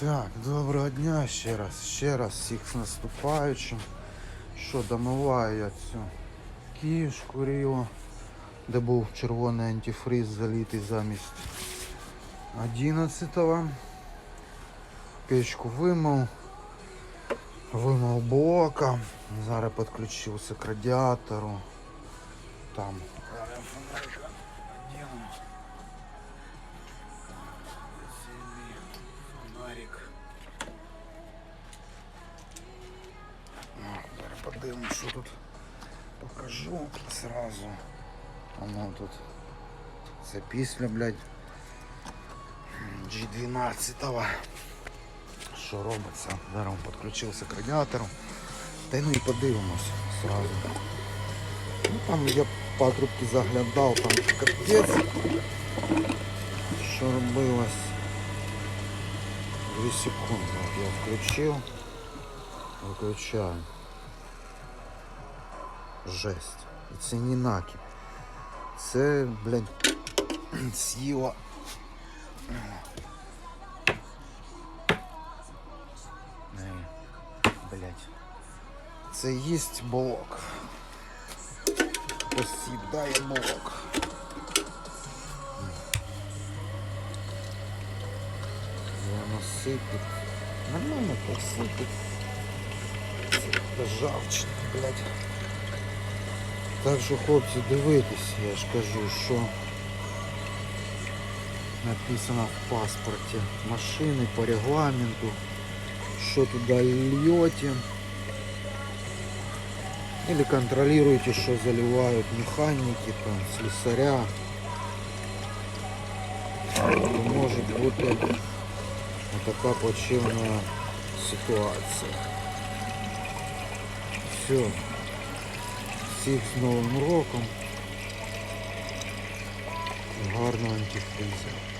Так, доброго дня ще раз, ще раз всіх з наступаючим. Що, домиваю я цю кішку Ріо, де був червоний антифриз залитий замість 11-го. Печку вимив, вимив блока, зараз підключився к радіатору. Там. Фонарик. Ну, Зараз подивимось, що тут покажу сразу. Воно тут. Це після, блядь, G12. Що робиться? Зараз підключився к радіатору. Та й ну і подивимось сразу. Ну там я патрубки заглядав, там капець. Що робилось? Дві секунди. От я включив. Виключаю. Жесть. Це не накіп. Це, блядь, сила. Блядь. Це їсть блок. Посідає блок. Сипить. Нормально посипить. Це ржавчина, блядь. Так що, хлопці, дивитесь, я ж кажу, що написано в паспорті машини по регламенту, що туди льете. Или контролируйте, что заливают механики, там, слесаря. Может бути вот такая плачевная ситуація. Все. Всіх з Новим роком. Гарного антифриза.